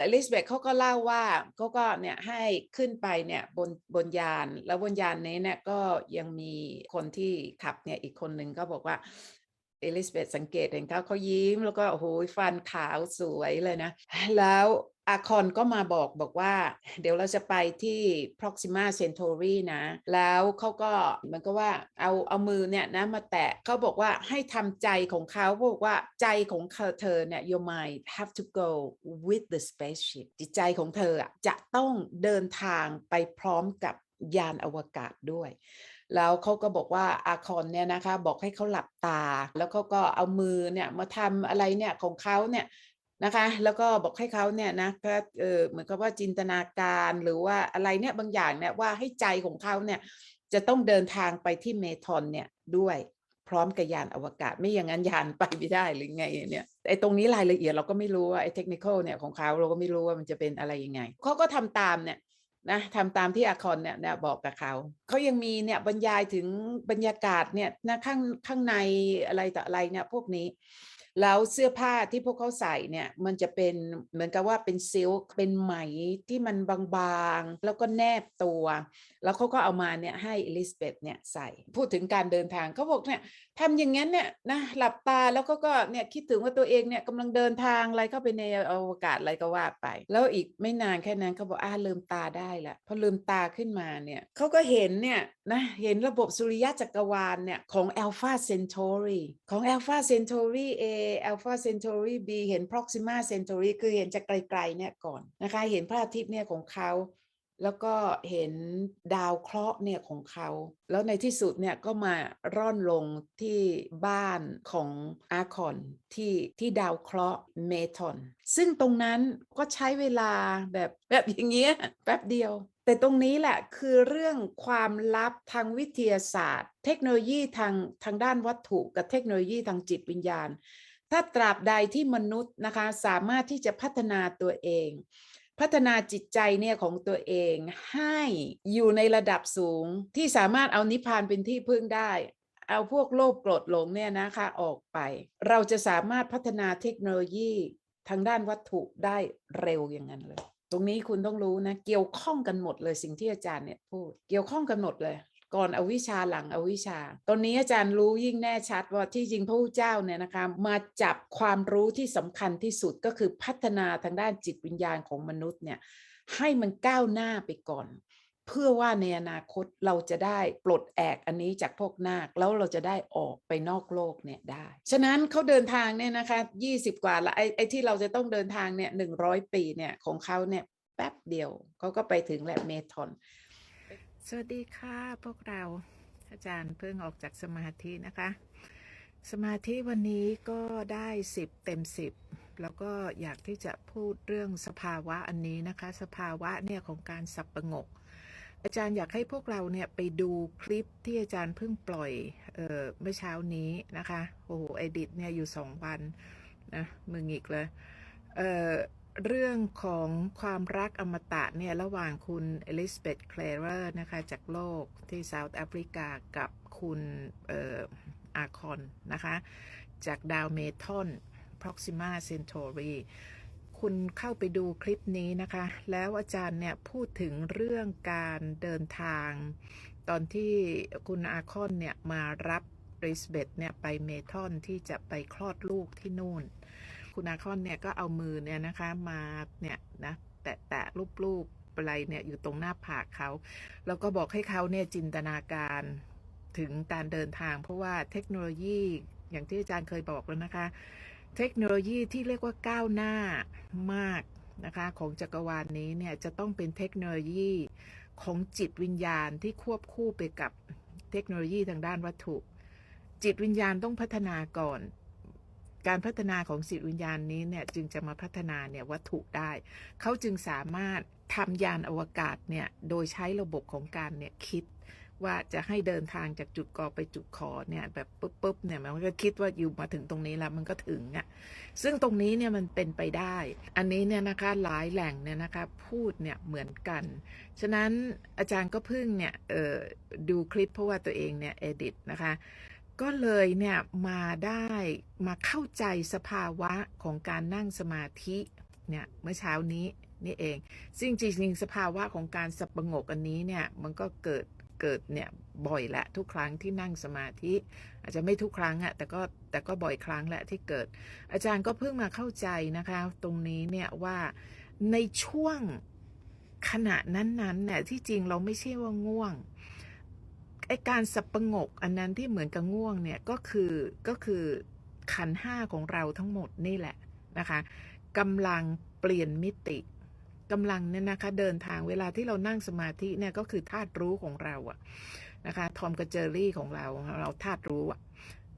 อลิสเบธเขาก็เล่าว่าเขาก็เนี่ยให้ขึ้นไปเนี่ยบนบนยาน แล้วบนยานนี้เนี่ยก็ยังมีคนที่ขับเนี่ยอีกคนหนึ่งก็บอกว่าเอลิสเบธสังเกตเห็นเขาเขายิ้มแล้วก็โอ้โหฟันขาวสวยเลยนะ แล้ว อาคอนก็มาบอกบอกว่า เดี๋ยวเราจะไปที่ Proxima Centauri นะ แล้วเขาก็เหมือนกับว่าเอาเอามือเนี่ยนะมาแตะเขาบอกว่าให้ทำใจของเขาบอกว่าใจของเธอเนี่ย your mind have to go with the spaceship จิตใจของเธอจะต้องเดินทางไปพร้อมกับยานอวกาศด้วย แล้วเขาก็บอกว่าอาคอนเนี่ยนะคะบอกให้เขาหลับตา แล้วเขาก็เอามือเนี่ยมาทำอะไรเนี่ยของเขาเนี่ย นะคะแล้วก็บอกให้เขาเนี่ยนะก็เออเหมือนกับว่าจินตนาการหรือว่าอะไรเนี่ยบางอย่างเนี่ยว่าให้ใจของเขาเนี่ยจะต้องเดินทางไปที่เมทอนเนี่ยด้วยพร้อมกับยานอวกาศไม่อย่างนั้นยานไปไม่ได้หรือไงเนี่ยไอ้ตรงนี้รายละเอียดเราก็ไม่รู้ว่าไอ้เทคนิคเนี่ยของเขาเราก็ไม่รู้ว่ามันจะเป็นอะไรยังไงเขาก็ทำตามเนี่ยนะทำตามที่อาคอนเนี่ยเนี่ยบอกกับเขาเขายังมีเนี่ยบรรยายถึงบรรยากาศเนี่ยนะข้างข้างในอะไรต่ออะไรเนี่ยพวกนี้แล้วเสื้อผ้าที่พวกเขาใส่เนี่ยมันจะเป็นเหมือนกับว่าเป็นซิลเป็นไหมที่มันบางๆ แล้วก็แนบตัว แล้วเขาก็เอามาเนี่ยให้อลิซเบธเนี่ยใส่ พูดถึงการเดินทางเขาบอกเนี่ยทำอย่างนั้นเนี่ยนะหลับตาแล้วก็ก็เนี่ยคิดถึงว่าตัวเองเนี่ยกำลังเดินทางอะไรเข้าไปในอวกาศอะไรก็ว่าไป แล้วอีกไม่นานแค่นั้นเขาบอกอ่าลืมตาได้ละพอลืมตาขึ้นมาเนี่ยเขาก็เห็นเนี่ยนะเห็นระบบสุริยะจักรวาลเนี่ยของ Alpha Centauri ของ Alpha Centauri A Alpha Centauri B เห็น Proxima Centauri คือเห็นจากไกลๆเนี่ยก่อนนะคะเห็นพระอาทิตย์เนี่ยของเขาแล้วก็เห็นดาวเคราะห์เนี่ยของเขา แล้วในที่สุดเนี่ยก็มาร่อนลงที่บ้านของอาคอนที่ที่ดาวเคราะห์เมทอน ซึ่งตรงนั้นก็ใช้เวลาแบบแบบอย่างเงี้ยแป๊บเดียว แต่ตรงนี้แหละคือเรื่องความลับทางวิทยาศาสตร์ เทคโนโลยีทางทางด้านวัตถุกับเทคโนโลยีทางจิตวิญญาณ ถ้าตราบใดที่มนุษย์นะคะสามารถที่จะพัฒนาตัวเอง พัฒนาจิตใจเนี่ยของตัวเองให้อยู่ในระดับสูงที่สามารถเอานิพพานเป็นที่พึ่งได้ เอาพวกโลภโกรธหลงเนี่ยนะคะออกไป เราจะสามารถพัฒนาเทคโนโลยีทางด้านวัตถุได้เร็วอย่างนั้นเลย ตรงนี้คุณต้องรู้นะ เกี่ยวข้องกันหมดเลยสิ่งที่อาจารย์เนี่ยพูดเกี่ยวข้องกันหมดเลย ก่อนอวิชชาหลังอวิชชา ตอนนี้อาจารย์รู้ยิ่งแน่ชัดว่าที่จริงพระพุทธเจ้าเนี่ยนะคะมาจับความรู้ที่สำคัญที่สุดก็คือพัฒนาทางด้านจิตวิญญาณของมนุษย์เนี่ยให้มันก้าวหน้าไปก่อน เพื่อว่าในอนาคตเราจะได้ปลดแอกอันนี้จากพวกนาคแล้วเราจะได้ออกไปนอกโลกเนี่ยได้ ฉะนั้นเขาเดินทางเนี่ยนะคะ20 กว่าละไอ้ไอที่เราจะต้องเดินทางเนี่ย100ปีเนี่ยของเขาเนี่ยแป๊บเดียวเขาก็ไปถึงแหละเมทอน สวัสดีค่ะพวกเราอาจารย์เพิ่งออกจากสมาธินะคะ สมาธิวันนี้ก็ได้ 10 เต็ม 10 แล้วก็อยากที่จะพูดเรื่องสภาวะอันนี้นะคะ สภาวะเนี่ยของการสับประงก อาจารย์อยากให้พวกเราเนี่ยไปดูคลิปที่อาจารย์เพิ่งปล่อยเออเมื่อเช้านี้นะคะโอ้โหเอดิตเนี่ยอยู่สองวันนะมึงอีกเลยเออ เรื่องของความรักอมตะเนี่ยระหว่างคุณเอลิซเบธเคลเรอร์นะคะจากโลกที่เซาท์แอฟริกากับคุณเอ่ออาคอนนะคะจากดาวเมทอน Proxima Centauri คุณเข้าไปดูคลิปนี้นะคะ แล้วอาจารย์เนี่ยพูดถึงเรื่องการเดินทาง ตอนที่คุณอาคอนเนี่ยมารับริสเบตเนี่ยไปเมทอนที่จะไปคลอดลูกที่นู่น คุณอาคอนเนี่ยก็เอามือเนี่ยนะคะมาเนี่ยนะแตะแตะรูปรูปๆอะไรเนี่ยอยู่ตรงหน้าผากเขาแล้วก็บอกให้เขาเนี่ยจินตนาการถึงการเดินทาง เพราะว่าเทคโนโลยีอย่างที่อาจารย์เคยบอกแล้วนะคะ เทคโนโลยีที่เรียกว่าก้าวหน้ามากนะคะของจักรวาลนนี้เนี่ยจะต้องเป็นเทคโนโลยีของจิตวิญญาณที่ควบคู่ไปกับเทคโนโลยีทางด้านวัตถุ จิตวิญญาณต้องพัฒนาก่อน การพัฒนาของจิตวิญญาณนี้เนี่ยจึงจะมาพัฒนาเนี่ยวัตถุได้ เขาจึงสามารถทำยานอวกาศเนี่ยโดยใช้ระบบของการเนี่ยคิดว่าจะให้เดินทางจากจุดกอไปจุดขอเนี่ยแบบปุ๊บปุ๊บเนี่ยมันก็คิดว่าอยู่มาถึงตรงนี้แล้วมันก็ถึงอะ่ะซึ่งตรงนี้เนี่ยมันเป็นไปได้ อันนี้เนี่ยนะคะหลายแหล่งเนี่ยนะคะพูดเนี่ยเหมือนกัน ฉะนั้นอาจารย์ก็เพิ่งเนี่ยเออดูคลิปเพราะว่าตัวเองเนี่ยเอดิตนะคะ ก็เลยเนี่ยมาได้มาเข้าใจสภาวะของการนั่งสมาธิเนี่ยเมื่อเช้านี้นี่เอง ซึ่งจริงๆสภาวะของการสับประงกอันนี้เนี่ยมันก็เกิดเกิดเนี่ยบ่อยและทุกครั้งที่นั่งสมาธิ อาจจะไม่ทุกครั้งอะแต่ก็แต่ก็บ่อยครั้งแหละที่เกิด อาจารย์ก็เพิ่งมาเข้าใจนะคะ ตรงนี้เนี่ยว่าในช่วงขณะนั้นๆเนี่ยที่จริงเราไม่ใช่ว่าง่วง ไอการสับประงกอันนั้นที่เหมือนกับง่วงเนี่ยก็คือก็คือขันห้าของเราทั้งหมดนี่แหละนะคะกำลังเปลี่ยนมิติกำลังเนี่ยนะคะเดินทางเวลาที่เรานั่งสมาธิเนี่ยก็คือธาตุรู้ของเราอะนะคะทอมกับเจอรี่ของเราเราธาตุรู้อะ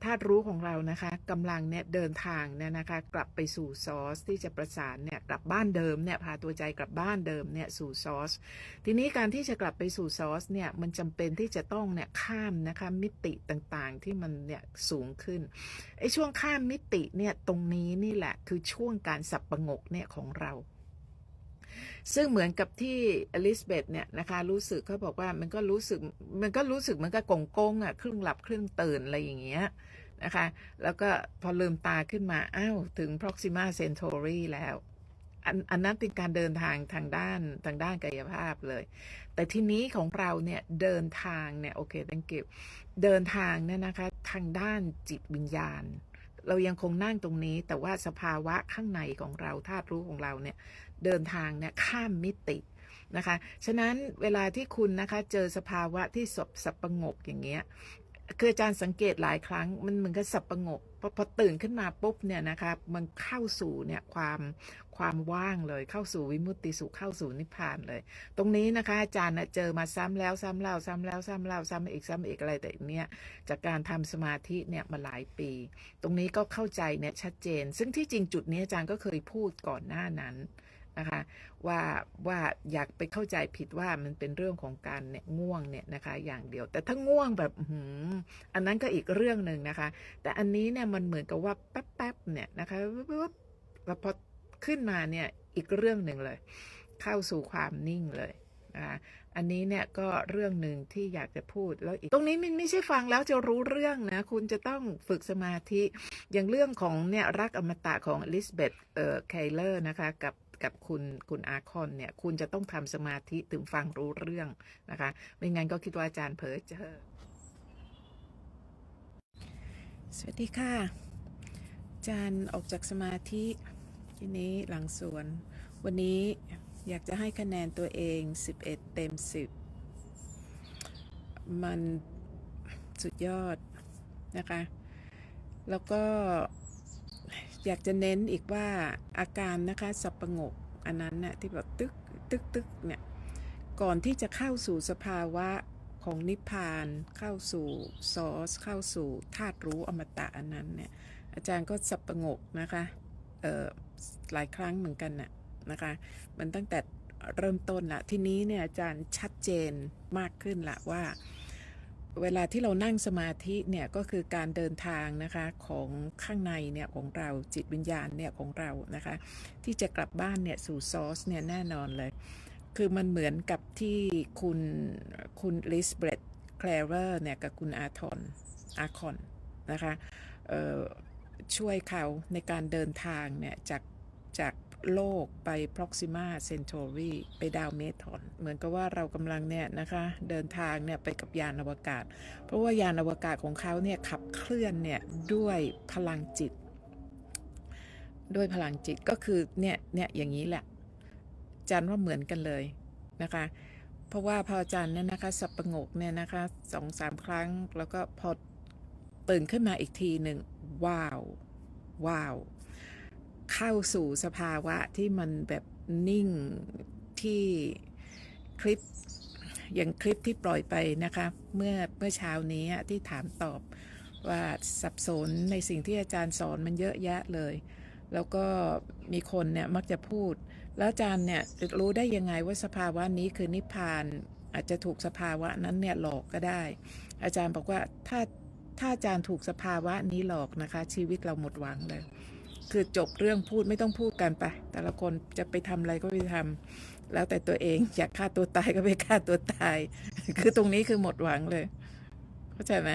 ธาตุรู้ของเรานะคะกำลังเนี่ยเดินทางเนี่ยนะคะ กลับไปสู่ซอสที่จะประสานเนี่ยกลับบ้านเดิมเนี่ยพาตัวใจกลับบ้านเดิมเนี่ยสู่ซอส ทีนี้การที่จะกลับไปสู่ซอสเนี่ยมันจำเป็นที่จะต้องเนี่ยข้ามนะคะมิติต่างๆที่มันเนี่ยสูงขึ้นไอ้ช่วงข้ามมิติเนี่ยตรงนี้นี่แหละคือช่วงการสับประงกเนี่ยของเราซึ่งเหมือนกับที่อลิซเบธเนี่ยนะคะรู้สึกเขาบอกว่ามันก็รู้สึกมันก็รู้สึกเหมือนกับกงกงอะครึ่งหลับครึ่งตื่นอะไรอย่างเงี้ย นะคะ แล้วก็พอลืมตาขึ้นมา อ้าว ถึง Proxima Centauri แล้วอันอันนั้นเป็นการเดินทางทางด้านทางด้านกายภาพเลย แต่ทีนี้ของเราเนี่ยเดินทางเนี่ยโอเค thank you เดินทางเนี่ยนะคะทางด้านจิตวิญญาณ เรายังคงนั่งตรงนี้ แต่ว่าสภาวะข้างในของเราธาตุรู้ของเราเนี่ยเดินทางเนี่ยข้ามมิตินะคะ ฉะนั้นเวลาที่คุณนะคะเจอสภาวะที่สบสับประงกอย่างเงี้ย คืออาจารย์สังเกตหลายครั้ง มันเหมือนกับสับประงกพอพอตื่นขึ้นมาปุ๊บเนี่ยนะคะมันเข้าสู่เนี่ยความความว่างเลยเข้าสู่วิมุตติสุขเข้าสู่นิพพานเลย ตรงนี้นะคะ อาจารย์เจอมาซ้ำแล้วซ้ำเล่าซ้ำแล้วซ้ำเล่าซ้ำอีกซ้ำอีกอะไรแต่เนี้ยจากการทำสมาธิเนี่ยมาหลายปี ตรงนี้ก็เข้าใจเนี่ยชัดเจน ซึ่งที่จริงจุดนี้อาจารย์ก็เคยพูดก่อนหน้านั้น นะคะว่าว่าอยากไปเข้าใจผิดว่ามันเป็นเรื่องของการเนี่ยง่วงเนี่ยนะคะอย่างเดียว แต่ถ้าง่วงแบบหืมอันนั้นก็อีกเรื่องหนึ่งนะคะ แต่อันนี้เนี่ยมันเหมือนกับว่าแป๊บๆเนี่ยนะคะแล้วพอขึ้นมาเนี่ยอีกเรื่องหนึ่งเลย เข้าสู่ความนิ่งเลยนะคะอันนี้เนี่ยก็เรื่องหนึ่งที่อยากจะพูดแล้วอีกตรงนี้มันไม่ใช่ฟังแล้วจะรู้เรื่องนะ คุณจะต้องฝึกสมาธิ อย่างเรื่องของเนี่ยรักอมตะของลิซาเบธเอ่อเคเลอร์นะคะ กับ กับคุณคุณอาคอนเนี่ย คุณจะต้องทำสมาธิถึงฟังรู้เรื่องนะคะ ไม่งั้นก็คิดว่าอาจารย์เผลอเจอสวัสดีค่ะ อาจารย์ออกจากสมาธิทีนี้หลังสวน วันนี้อยากจะให้คะแนนตัวเอง 11 เต็ม 10 มันสุดยอดนะคะ แล้วก็ อยากจะเน้นอีกว่าอาการนะคะสับประงกอันนั้นน่ะที่แบบตึกตึกตึกเนี่ยก่อนที่จะเข้าสู่สภาวะของนิพพานเข้าสู่ซอสเข้าสู่ธาตุรู้อมตะอันนั้นเนี่ยอาจารย์ก็สับประงกนะคะเอ่อหลายครั้งเหมือนกันน่ะนะคะมันตั้งแต่เริ่มต้นละทีนี้เนี่ยอาจารย์ชัดเจนมากขึ้นละว่า เวลาที่เรานั่งสมาธิเนี่ยก็คือการเดินทางนะคะของข้างในเนี่ยของเราจิตวิญญาณเนี่ยของเรานะคะที่จะกลับบ้านเนี่ยสู่ซอสเนี่ยแน่นอนเลย คือมันเหมือนกับที่คุณคุณลิสเบรดแคลเวอร์เนี่ยกับคุณอาทอนอาคอนนะคะช่วยเขาในการเดินทางเนี่ยจากจาก โลกไป Proxima Centauri ไปดาวเมทอน เหมือนกับว่าเรากำลังเนี่ยนะคะเดินทางเนี่ยไปกับยานอวกาศ เพราะว่ายานอวกาศของเขาเนี่ยขับเคลื่อนเนี่ยด้วยพลังจิต ด้วยพลังจิตก็คือเนี่ยเนี่ยอย่างนี้แหละจันว่าเหมือนกันเลยนะคะเพราะว่าพออาจารย์เนี่ยนะคะสับประงกเนี่ยนะคะสองสามครั้ง แล้วก็พอตื่นขึ้นมาอีกทีหนึ่งว้าว ว้าว เข้าสู่สภาวะที่มันแบบนิ่งที่คลิปอย่างคลิปที่ปล่อยไปนะคะ เมื่อเมื่อเช้านี้ที่ถามตอบว่าสับสนในสิ่งที่อาจารย์สอนมันเยอะแยะเลย แล้วก็มีคนเนี่ยมักจะพูด แล้วอาจารย์เนี่ยรู้ได้ยังไงว่าสภาวะนี้คือนิพพาน อาจจะถูกสภาวะนั้นเนี่ยหลอกก็ได้ อาจารย์บอกว่าถ้าถ้าอาจารย์ถูกสภาวะนี้หลอกนะคะ ชีวิตเราหมดหวังเลย คือจบเรื่องพูดไม่ต้องพูดกันไป แต่ละคนจะไปทำอะไรก็ไปทำแล้วแต่ตัวเองอยากฆ่าตัวตายก็ไปฆ่าตัวตาย คือตรงนี้คือหมดหวังเลย เข้าใจไหม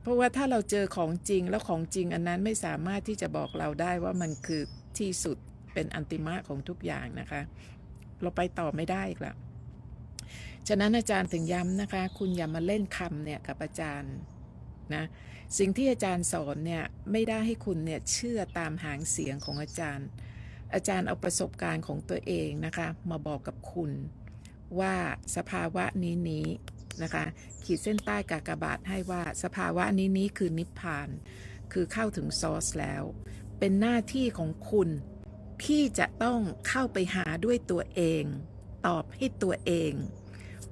เพราะว่าถ้าเราเจอของจริงแล้วของจริงอันนั้นไม่สามารถที่จะบอกเราได้ว่ามันคือที่สุดเป็นอันติมะของทุกอย่างนะคะ เราไปต่อไม่ได้อีกแล้วฉะนั้นอาจารย์ถึงย้ำนะคะ คุณอย่ามาเล่นคำเนี่ยกับอาจารย์นะ สิ่งที่อาจารย์สอนเนี่ยไม่ได้ให้คุณเนี่ยเชื่อตามหางเสียงของอาจารย์ อาจารย์เอาประสบการณ์ของตัวเองนะคะมาบอกกับคุณว่าสภาวะนี้นี้นะคะขีดเส้นใต้กากบาทให้ว่าสภาวะนี้นี้คือนิพพาน คือเข้าถึงซอสแล้ว เป็นหน้าที่ของคุณที่จะต้องเข้าไปหาด้วยตัวเอง ตอบให้ตัวเอง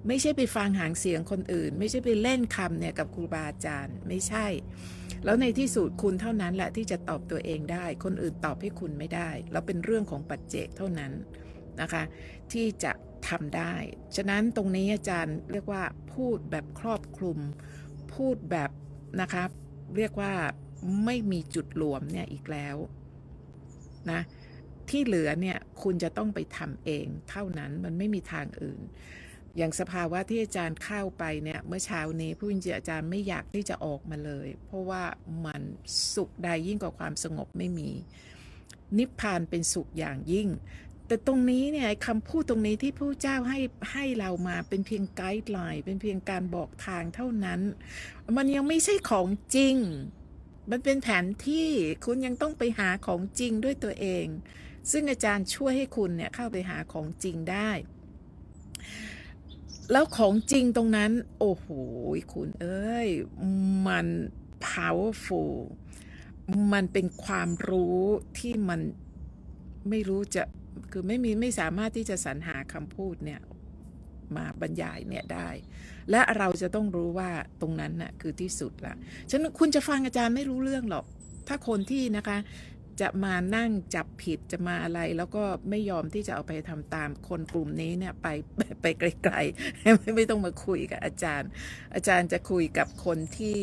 ไม่ใช่ไปฟังหางเสียงคนอื่น ไม่ใช่ไปเล่นคำเนี่ยกับครูบาอาจารย์ ไม่ใช่ แล้วในที่สุดคุณเท่านั้นแหละที่จะตอบตัวเองได้ คนอื่นตอบให้คุณไม่ได้ แล้วเป็นเรื่องของปัจเจกเท่านั้นนะคะ ที่จะทำได้ ฉะนั้นตรงนี้อาจารย์เรียกว่าพูดแบบครอบคลุม พูดแบบนะคะเรียกว่าไม่มีจุดหลวมเนี่ยอีกแล้วนะที่เหลือเนี่ยคุณจะต้องไปทำเองเท่านั้นมันไม่มีทางอื่น อย่างสภาวะที่อาจารย์เข้าไปเนี่ยเมื่อเช้านี้ผู้วิญญาอาจารย์ไม่อยากที่จะออกมาเลย เพราะว่ามันสุขใดยิ่งกว่าความสงบไม่มี นิพพานเป็นสุขอย่างยิ่ง แต่ตรงนี้เนี่ยคำพูดตรงนี้ที่ผู้เจ้าให้ให้เรามาเป็นเพียงไกด์ไลน์เป็นเพียงการบอกทางเท่านั้น มันยังไม่ใช่ของจริง มันเป็นแผนที่คุณยังต้องไปหาของจริงด้วยตัวเอง ซึ่งอาจารย์ช่วยให้คุณเนี่ยเข้าไปหาของจริงได้ แล้วของจริงตรงนั้น โอ้โหคุณเอ้ย มัน powerful มันเป็นความรู้ที่มันไม่รู้จะ คือไม่มีไม่สามารถที่จะสรรหาคำพูดเนี่ย มาบรรยายเนี่ยได้ และเราจะต้องรู้ว่าตรงนั้นน่ะคือที่สุดละฉะนั้นคุณจะฟังอาจารย์ไม่รู้เรื่องหรอก ถ้าคนที่นะคะ จะมานั่งจับผิดจะมาอะไร แล้วก็ไม่ยอมที่จะเอาไปทำตามคนกลุ่มนี้เนี่ยไปไปไกลๆไม่ไม่ต้องมาคุยกับอาจารย์ อาจารย์จะคุยกับคนที่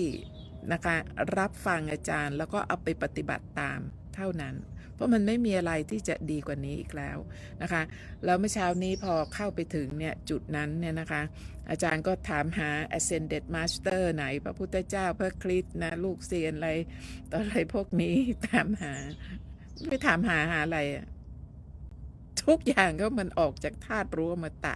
นะคะรับฟังอาจารย์ แล้วก็เอาไปปฏิบัติตามเท่านั้น ราะมันไม่มีอะไรที่จะดีกว่านี้อีกแล้วนะคะ แล้วเมื่อเช้านี้พอเข้าไปถึงเนี่ยจุดนั้นเนี่ยนะคะ อาจารย์ก็ถามหา ascended master ไหน พระพุทธเจ้าพระคริสต์นะลูกเซียนอะไรต่ออะไรพวกนี้ถามหา ไม่ถามหาหาอะไรอะทุกอย่างก็มันออกจากธาตุรู้อมตะ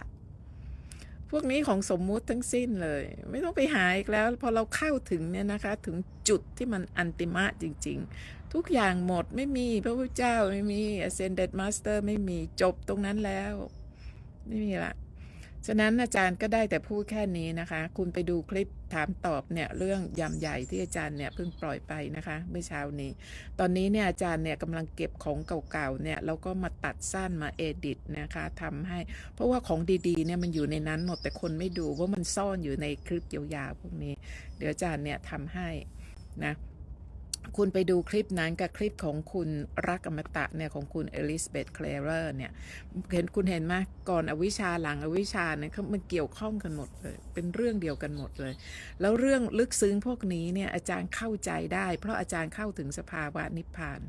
พวกนี้ของสมมุติทั้งสิ้นเลย ไม่ต้องไปหาอีกแล้ว พอเราเข้าถึงเนี่ยนะคะ ถึงจุดที่มันอันติมะจริง ๆ ทุกอย่างหมดไม่มีพระพุทธเจ้าไม่มี ascended master ไม่มีจบตรงนั้นแล้ว ไม่มีละฉะนั้นอาจารย์ก็ได้แต่พูดแค่นี้นะคะ คุณไปดูคลิปถามตอบเนี่ยเรื่องยำใหญ่ที่อาจารย์เนี่ยเพิ่งปล่อยไปนะคะเมื่อเช้านี้ ตอนนี้เนี่ยอาจารย์เนี่ยกำลังเก็บของเก่าๆเนี่ยแล้วก็มาตัดสั้นมาเอดิตนะคะทำให้ เพราะว่าของดีๆเนี่ยมันอยู่ในนั้นหมดแต่คนไม่ดูว่ามันซ่อนอยู่ในคลิปยาวๆพวกนี้ เดี๋ยวอาจารย์เนี่ยทำให้นะ คุณไปดูคลิปนั้นกับคลิปของคุณรักอมตะเนี่ยของคุณเอลิสเบธเคลเรอร์เนี่ยเห็นคุณเห็นไหมก่อนอวิชชาหลังอวิชชาเนี่ยเขามันเกี่ยวข้องกันหมดเลย เป็นเรื่องเดียวกันหมดเลย แล้วเรื่องลึกซึ้งพวกนี้เนี่ยอาจารย์เข้าใจได้ เพราะอาจารย์เข้าถึงสภาวะนิพพาน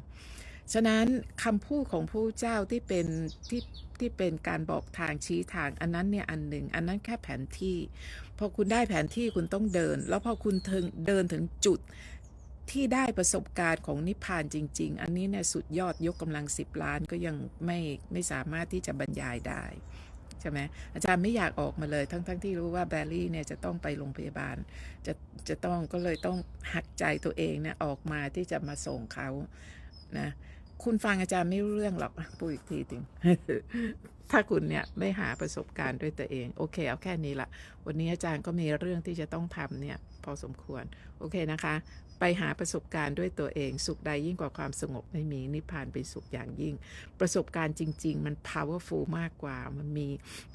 ฉะนั้นคำพูดของผู้เจ้าที่เป็นที่ที่เป็นการบอกทางชี้ทางอันนั้นเนี่ยอันหนึ่ง อันนั้นแค่แผนที่ พอคุณได้แผนที่คุณต้องเดิน แล้วพอคุณถึงเดินถึงจุด ที่ได้ประสบการณ์ของนิพพานจริง ๆ อันนี้เนี่ยสุดยอดยกกำลังสิบล้านก็ยังไม่ไม่สามารถที่จะบรรยายได้ใช่ไหมอาจารย์ไม่อยากออกมาเลย ทั้งๆทที่รู้ว่าแบลลี่เนี่ยจะต้องไปโรงพยาบาล จะจะต้องก็เลยต้องหักใจตัวเองเนี่ยออกมาที่จะมาส่งเขานะคุณฟังอาจารย์ไม่รู้เรื่องหรอกพูดอีกทีถึงถ้าคุณเนี่ยไม่หาประสบการณ์ด้วยตัวเอง โอเคเอาแค่นี้ละวันนี้อาจารย์ก็มีเรื่องที่จะต้องทำเนี่ยพอสมควร โอเคนะคะ ไปหาประสบการณ์ด้วยตัวเอง สุขใดยิ่งกว่าความสงบไม่มีนิพพานเป็นสุขอย่างยิ่ง ประสบการณ์จริง ๆ มัน powerful มากกว่ามันมี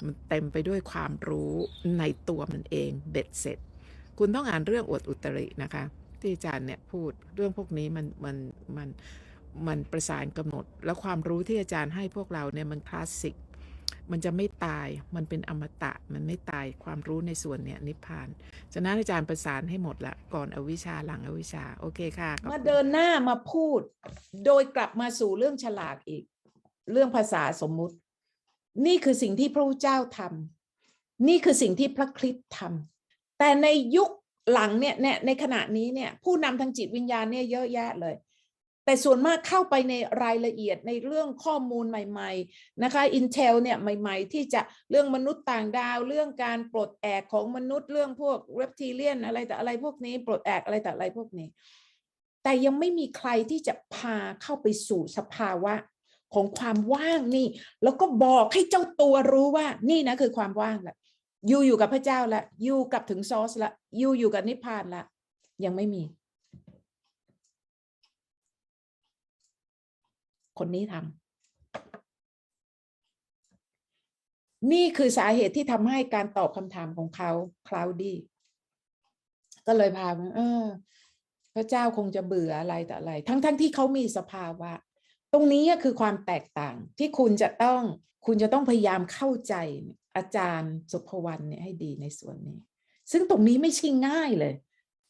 มันเต็มไปด้วยความรู้ในตัวมันเองเบ็ดเสร็จ คุณต้องอ่านเรื่องอวดอุตรินะคะ ที่อาจารย์เนี่ยพูดเรื่องพวกนี้มันมันมันมันประสานกำหนด แล้วความรู้ที่อาจารย์ให้พวกเราเนี่ยมันคลาสสิก มันจะไม่ตาย มันเป็นอมตะ มันไม่ตาย ความรู้ในส่วนเนี่ยนิพพาน ฉะนั้นอาจารย์ประสานให้หมดละ ก่อนอวิชชาหลังอวิชชา โอเคค่ะ มาเดินหน้ามาพูด โดยกลับมาสู่เรื่องฉลาดอีก เรื่องภาษาสมมุติ นี่คือสิ่งที่พระพุทธเจ้าทำนี่คือสิ่งที่พระคริสต์ทำแต่ในยุคหลังเนี่ยเนี่ยในขณะนี้เนี่ยผู้นำทางจิตวิญญาณเนี่ยเยอะแยะเลย แต่ส่วนมากเข้าไปในรายละเอียดในเรื่องข้อมูลใหม่ๆนะคะ Intel เนี่ยใหม่ๆ ที่จะเรื่องมนุษย์ต่างดาว เรื่องการปลดแอกของมนุษย์เรื่องพวกเ e ปทีเลียนอะไรแต่อะไรพวกนี้ ปลดแอกอะไรแต่อะไรพวกนี้ แต่ยังไม่มีใครที่จะพาเข้าไปสู่สภาวะของความว่างนี่ แล้วก็บอกให้เจ้าตัวรู้ว่านี่นะคือความว่างแหละยูอยู่กับพระเจ้าละยูกลับถึงซอสละยูอยู่กับนิพพานละยังไม่มี คนนี้ทำนี่คือสาเหตุที่ทำให้การตอบคำถามของเขาคลาวดี้ก็เลยพามาเออ พระเจ้าคงจะเบื่ออะไรแต่อะไร ทั้งๆทที่เขามีสภาวะ ตรงนี้คือความแตกต่างที่คุณจะต้องคุณจะต้องพยายามเข้าใจอาจารย์สุภวรรณเนี่ยให้ดีในส่วนนี้ ซึ่งตรงนี้ไม่ใช่ง่ายเลย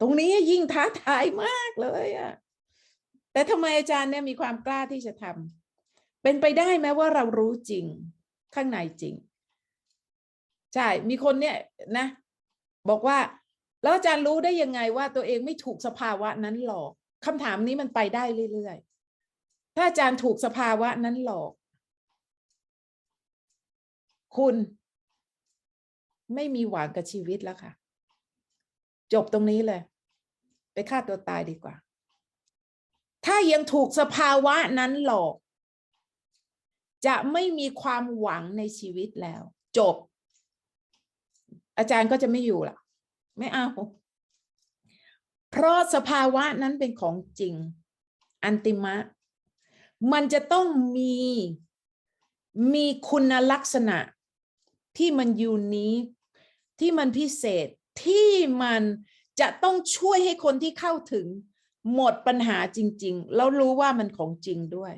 ตรงนี้ยิ่งท้าทายมากเลยอะ แต่ทำไมอาจารย์เนี่ยมีความกล้าที่จะทำเป็นไปได้ไหมว่าเรารู้จริงข้างในจริง ใช่ มีคนเนี่ยนะ บอกว่า แล้วอาจารย์รู้ได้ยังไงว่าตัวเองไม่ถูกสภาวะนั้นหลอกคำถามนี้มันไปได้เรื่อยๆ ถ้าอาจารย์ถูกสภาวะนั้นหลอก คุณไม่มีหวังกับชีวิตแล้วค่ะ จบตรงนี้เลย ไปฆ่าตัวตายดีกว่า ถ้ายังถูกสภาวะนั้นหลอก จะไม่มีความหวังในชีวิตแล้ว จบ อาจารย์ก็จะไม่อยู่ละไม่เอาเพราะสภาวะนั้นเป็นของจริง อันติมะ มันจะต้องมีมีคุณลักษณะที่มันอยู่นิคที่มันพิเศษที่มันจะต้องช่วยให้คนที่เข้าถึง หมดปัญหาจริง ๆ แล้วรู้ว่ามันของจริงด้วย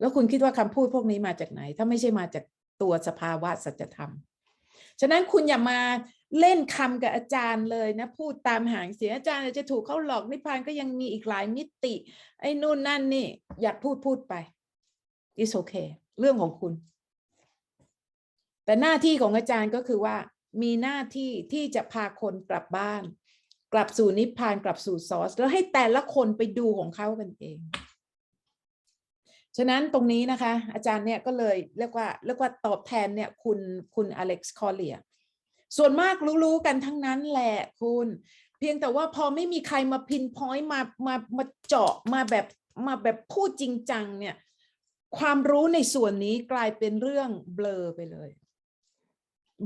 แล้วคุณคิดว่าคำพูดพวกนี้มาจากไหน ถ้าไม่ใช่มาจากตัวสภาวะสัจธรรม ฉะนั้นคุณอย่ามาเล่นคำกับอาจารย์เลยนะ พูดตามหางเสียงอาจารย์จะถูกเขาหลอกนิพพานก็ยังมีอีกหลายมิติ ไอ้นู่นนั่นนี่ อยากพูดพูดไป is okay เรื่องของคุณ แต่หน้าที่ของอาจารย์ก็คือว่า มีหน้าที่ที่จะพาคนกลับบ้าน กลับสู่นิพพานกลับสู่ซอส แล้วให้แต่ละคนไปดูของเขากันเอง ฉะนั้นตรงนี้นะคะ อาจารย์เนี่ยก็เลยเรียกว่าเรียกว่าตอบแทนเนี่ยคุณคุณอเล็กซ์คอเลียส่วนมากรู้ๆกันทั้งนั้นแหละคุณ เพียงแต่ว่าพอไม่มีใครมาพินพอยต์มามามาเจาะมาแบบมาแบบพูดจริงจังเนี่ย ความรู้ในส่วนนี้กลายเป็นเรื่องเบลอไปเลย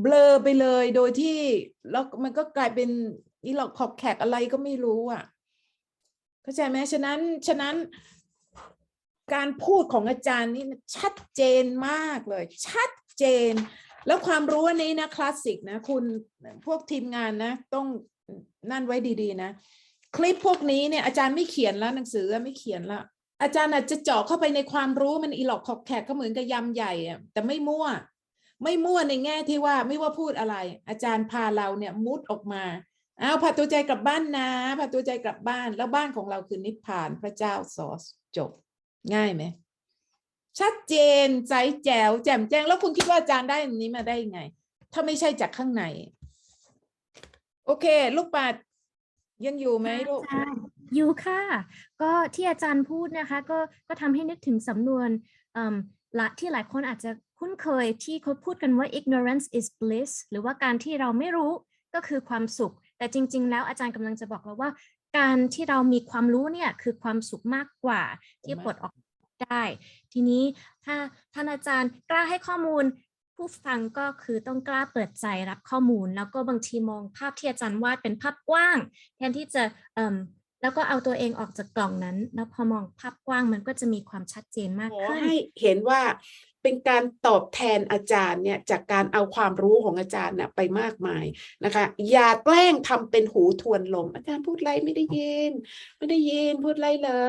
เบลอไปเลยโดยที่แล้วมันก็กลายเป็น อีหลอกขอบแขกอะไรก็ไม่รู้อะเข้าใจไหมฉะนั้นฉะนั้นการพูดของอาจารย์นี่ชัดเจนมากเลย ชัดเจน แล้วความรู้อันนี้นะคลาสสิกนะ คุณพวกทีมงานนะ ต้องนั่นไว้ดีๆนะ คลิปพวกนี้เนี่ยอาจารย์ไม่เขียนแล้วหนังสือไม่เขียนละอาจารย์อาจจะเจาะเข้าไปในความรู้มันอีหลอกขอบแขกก็เหมือนกับยำใหญ่อะแต่ไม่มั่ว ไม่มั่วในแง่ที่ว่าไม่ว่าพูดอะไร อาจารย์พาเราเนี่ยมุดออกมา อาพาตัวใจกลับบ้านนะพาตัวใจกลับบ้าน แล้วบ้านของเราคือนิพพานพระเจ้าซอสจบ ง่ายไหมชัดเจนใจแจ๋วแจ่มแจ้ง แล้วคุณคิดว่าอาจารย์ได้อันนี้มาได้ยังไง ถ้าไม่ใช่จากข้างใน โอเค ลูกปัดยังอยู่ไหมลูกอาจารย์อยู่ค่ะ ก็ที่อาจารย์พูดนะคะ ก็ก็ทำให้นึกถึงสำนวนเอิ่มละที่หลายคนอาจจะคุ้นเคยที่เขาพูดกันว่า ignorance is bliss หรือว่าการที่เราไม่รู้ก็คือความสุข แต่จริง ๆ แล้วอาจารย์กำลังจะบอกเราว่า การที่เรามีความรู้เนี่ยคือความสุขมากกว่า ที่ปลดออกได้ ทีนี้ถ้าท่านอาจารย์กล้าให้ข้อมูล ผู้ฟังก็คือต้องกล้าเปิดใจรับข้อมูล แล้วก็บางทีมองภาพที่อาจารย์วาดเป็นภาพกว้าง แทนที่จะเอ่ม แล้วก็เอาตัวเองออกจากกล่องนั้น แล้วพอมองภาพกว้างมันก็จะมีความชัดเจนมากขึ้นให้เห็นว่าเป็นการตอบแทนอาจารย์เนี่ยจากการเอาความรู้ของอาจารย์น่ะไปมากมายนะคะ อย่าแกล้งทำเป็นหูทวนลม อาจารย์พูดไรไม่ได้ยิน ไม่ได้ยินพูดไรเหรอ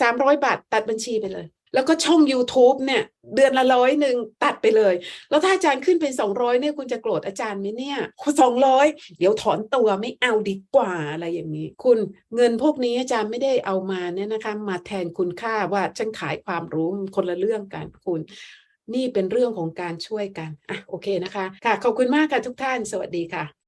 สามร้อยบาทตัดบัญชีไปเลย แล้วก็ช่อง YouTube เนี่ย เดือนละร้อยหนึ่งตัดไปเลย แล้วถ้าอาจารย์ขึ้นเป็นสองร้อยเนี่ยคุณจะโกรธอาจารย์ไหมเนี่ยสองร้อยเดี๋ยวถอนตัวไม่เอาดีกว่าอะไรอย่างนี้ คุณเงินพวกนี้อาจารย์ไม่ได้เอามาเนี่ยนะคะ มาแทนคุณค่าว่าฉันขายความรู้คนละเรื่องกันคุณ นี่เป็นเรื่องของการช่วยกันอะโอเคนะคะ ค่ะขอบคุณมากค่ะทุกท่าน สวัสดีค่ะ